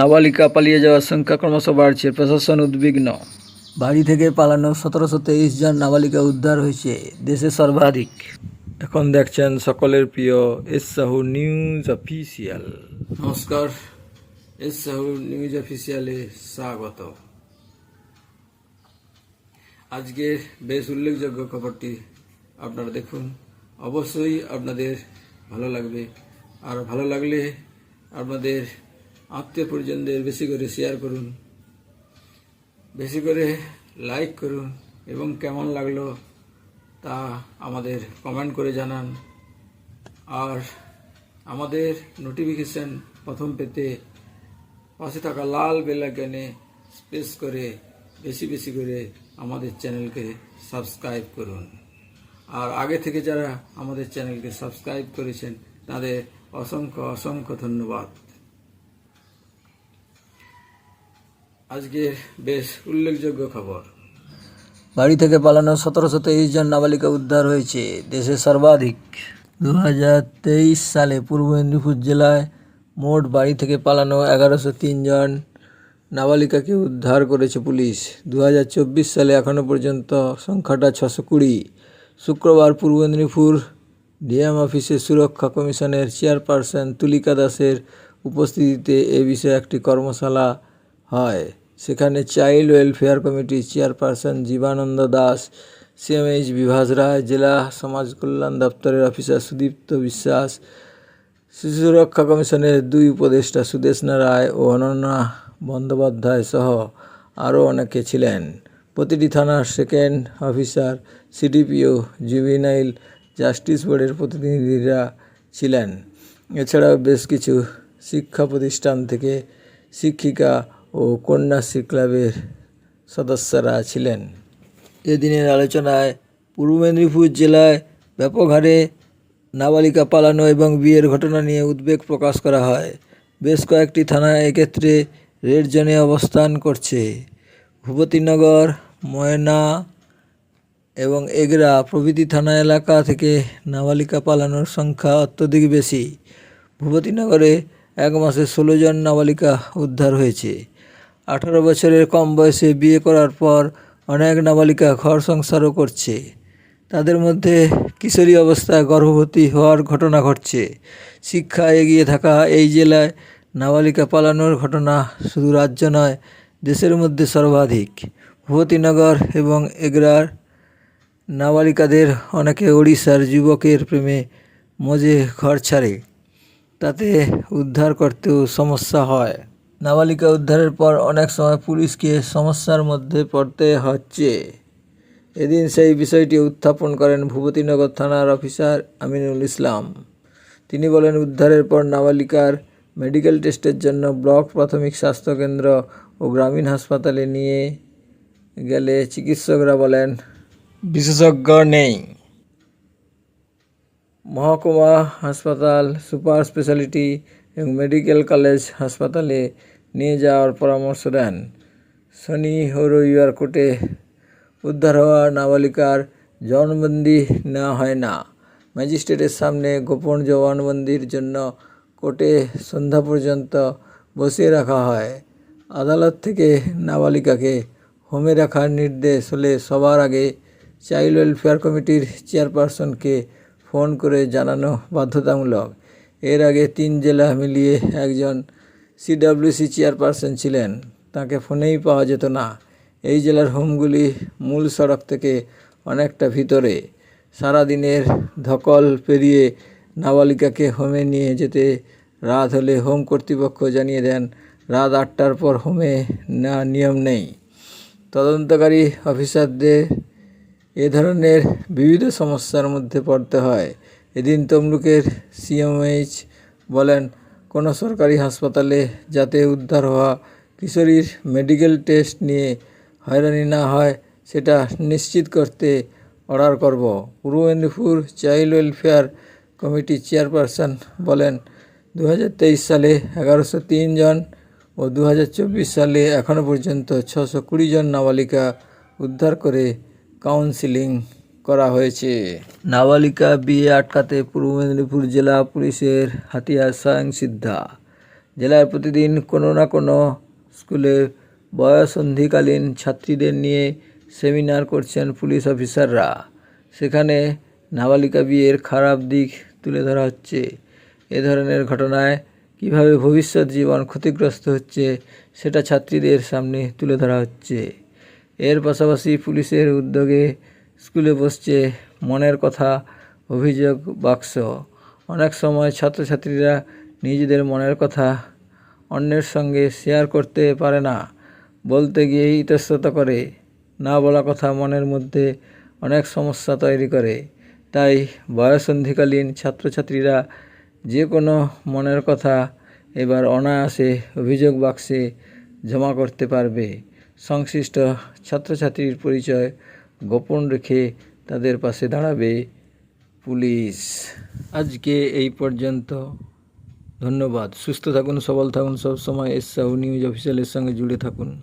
নাবালিকা পালিয়ে যাওয়ার সংখ্যা ক্রমশ বাড়ছে প্রশাসন উদ্বিগ্ন। বাড়ি থেকে পালানো সতেরোশো তেইশ জন নাবালিকা উদ্ধার হয়েছে দেশে সর্বাধিক। এখন দেখছেন সকলের প্রিয় এস সাহু নিউজ অফিসিয়াল। নমস্কার এস সাহু নিউজ অফিসিয়ালে স্বাগত। আজকের বেশ উল্লেখযোগ্য খবরটি আপনারা দেখুন। অবশ্যই আপনাদের ভালো লাগবে। আর ভালো লাগলে আপনাদের আত্মীয় পরিজনদের বেশি করে শেয়ার করুন, বেশি করে লাইক করুন, এবং কেমন লাগল তা আমাদের কমেন্ট করে জানান। আর আমাদের নোটিফিকেশান প্রথম পেতে পাশে থাকা লাল বেল আইকনে প্রেস করে বেশি বেশি করে আমাদের চ্যানেলকে সাবস্ক্রাইব করুন। আর আগে থেকে যারা আমাদের চ্যানেলকে সাবস্ক্রাইব করেছেন, তাদের অসংখ্য অসংখ্য ধন্যবাদ। আজকের বেশ উল্লেখযোগ্য খবর। বাড়ি থেকে পালানো সতেরোশো তেইশ জন নাবালিকা উদ্ধার হয়েছে। দেশে সর্বাধিক। দু সালে পূর্ব মেদিনীপুর জেলায় মোট বাড়ি থেকে পালানো এগারোশো জন নাবালিকাকে উদ্ধার করেছে পুলিশ। দু সালে এখনও পর্যন্ত সংখ্যাটা ছশো কুড়ি। শুক্রবার পূর্ব মেদিনীপুর ডিএম অফিসে সুরক্ষা কমিশনের চেয়ারপারসন তুলিকা দাসের উপস্থিতিতে এ বিষয়ে একটি কর্মশালা হয়। সেখানে চাইল্ড ওয়েলফেয়ার কমিটির চেয়ারপারসন জীবানন্দ দাস সিএমএইচ বিভাস রায় জেলা সমাজ কল্যাণ দপ্তরের অফিসার সুদীপ্ত বিশ্বাস শিশু সুরক্ষা কমিশনের দুই উপদেষ্টা সুদেশনা রায় ও অনন্যা বন্দ্যোপাধ্যায় সহ আরও অনেকে ছিলেন। প্রতিটি থানার second officer, CDPO, juvenile, justice বোর্ডের প্রতিনিধিরা ছিলেন। এছাড়াও বেশ কিছু শিক্ষা প্রতিষ্ঠান থেকে শিক্ষিকা ও কন্যাশ্রী ক্লাবের সদস্যরা ছিলেন। এদিনের আলোচনায় পূর্ব মেদিনীপুর জেলায় ব্যাপক হারে নাবালিকা পালানো এবং বিয়ের ঘটনা নিয়ে উদ্বেগ প্রকাশ করা হয়। বেশ কয়েকটি থানা এক্ষেত্রে রেড জোনে অবস্থান করছে। ভূপতিনগর, ময়না এবং এগরা প্রভৃতি থানা এলাকা থেকে নাবালিকা পালানোর সংখ্যা অত্যধিক বেশি। ভূপতিনগরে এক মাসে ষোলো জন নাবালিকা উদ্ধার হয়েছে। আঠারো বছরের কম বয়সে বিয়ে করার পর অনেক নাবালিকা ঘর সংসারও করছে। তাদের মধ্যে কিশোরী অবস্থায় গর্ভবতী হওয়ার ঘটনা ঘটছে। শিক্ষা এগিয়ে থাকা এই জেলায় নাবালিকা পালানোর ঘটনা শুধু রাজ্য নয়, দেশের মধ্যে সর্বাধিক। ভূপতিনগর এবং এগরার নাবালিকাদের অনেকে ওড়িশার যুবকের প্রেমে মজে ঘর ছাড়ে। তাতে উদ্ধার করতেও সমস্যা হয়। নাবালিকা উদ্ধারের পর অনেক সময় পুলিশকে সমস্যার মধ্যে পড়তে হচ্ছে। এদিন সেই বিষয়টি উত্থাপন করেন ভূপতিনগর থানার অফিসার আমিনুল ইসলাম। তিনি বলেন, উদ্ধারের পর নাবালিকার মেডিকেল টেস্টের জন্য ব্লক প্রাথমিক স্বাস্থ্যকেন্দ্র ও গ্রামীণ হাসপাতালে নিয়ে গেলে চিকিৎসকরা বলেন, বিশেষজ্ঞ নেই। মহকুমা হাসপাতাল সুপার স্পেশালিটি এবং মেডিকেল কলেজ হাসপাতালে নিয়ে যাওয়ার পরামর্শ দেন। শনি ও রবিবার কোর্টে উদ্ধার হওয়া নাবালিকার জবানবন্দি নেওয়া হয় না। ম্যাজিস্ট্রেটের সামনে গোপন জবানবন্দির জন্য কোর্টে সন্ধ্যা পর্যন্ত বসিয়ে রাখা হয়। আদালত থেকে নাবালিকাকে হোমে রাখার নির্দেশ হলে সবার আগে চাইল্ড ওয়েলফেয়ার কমিটির চেয়ারপারসনকে ফোন করে জানানো বাধ্যতামূলক। এর আগে তিন জেলা মিলিয়ে একজন সিডব্লিউসি চেয়ারপারসন ছিলেন। তাকে ফোনেই পাওয়া যেত না। এই জেলার হোমগুলি মূল সড়ক থেকে অনেকটা ভিতরে। সারাদিনের ধকল পেরিয়ে নাবালিকাকে হোমে নিয়ে যেতে রাত হলে হোম কর্তৃপক্ষ জানিয়ে দেন, রাত আটটার পর হোমে না, নিয়ম নেই। তদন্তকারী অফিসারদের এ ধরনের বিবিধ সমস্যার মধ্যে পড়তে হয়। এদিন তমলুকের সিএমএইচ বলেন, কোনো সরকারি হাসপাতালে যাতে উদ্ধার হওয়া কিশোরীর মেডিকেল টেস্ট নিয়ে হয়রানি না হয়, সেটা নিশ্চিত করতে অর্ডার করব। পূর্ব মেদিনীপুর চাইল্ড ওয়েলফেয়ার কমিটির চেয়ারপারসন বলেন দু হাজার তেইশ সালে এগারোশো জন ও দু হাজার চব্বিশ সালে এখনও পর্যন্ত ছশো কুড়ি জন নাবালিকা উদ্ধার করে কাউন্সিলিং করা হয়েছে। নাবালিকা বিয়ে আটকাতে পূর্ব মেদিনীপুর জেলা পুলিশের হাতিয়ার স্বয়ংসিদ্ধা জেলায় প্রতিদিন কোনো না কোনো স্কুলে বয়সন্ধিকালীন ছাত্রীদের নিয়ে সেমিনার করছেন পুলিশ অফিসাররা। সেখানে নাবালিকা বিয়ের খারাপ দিক তুলে ধরা হচ্ছে। এ ধরনের ঘটনায় কীভাবে ভবিষ্যৎ জীবন ক্ষতিগ্রস্ত হচ্ছে সেটা ছাত্রীদের সামনে তুলে ধরা হচ্ছে। এর পাশাপাশি পুলিশের উদ্যোগে স্কুলে বসছে মনের কথা, অভিযোগ বাক্স। অনেক সময় ছাত্রছাত্রীরা নিজেদের মনের কথা অন্যের সঙ্গে শেয়ার করতে পারে না, বলতে গিয়ে ইতস্তত করে। না বলা কথা মনের মধ্যে অনেক সমস্যা তৈরি করে। তাই বয়সন্ধিকালীন ছাত্রছাত্রীরা যে কোনো মনের কথা এবার অনায়াসে অভিযোগ বাক্সে জমা করতে পারবে। সংশ্লিষ্ট ছাত্রছাত্রীর পরিচয় গোপন রেখে তাদের পাশে দাঁড়াবে পুলিশ। আজকে এই পর্যন্ত। ধন্যবাদ। সুস্থ থাকুন, সবল থাকুন, সবসময় এস সাহু নিউজ অফিসিয়ালের সঙ্গে জুড়ে থাকুন।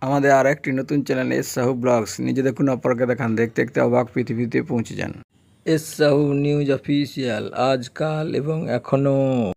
আমাদের আর একটি নতুন চ্যানেল এস সাহু ব্লগস। নিজে দেখুন অপরকে দেখান, দেখতে দেখতে অবাক পৃথিবীতে পৌঁছে যান। এস সাহু নিউজ অফিসিয়াল, আজকাল এবং এখনও।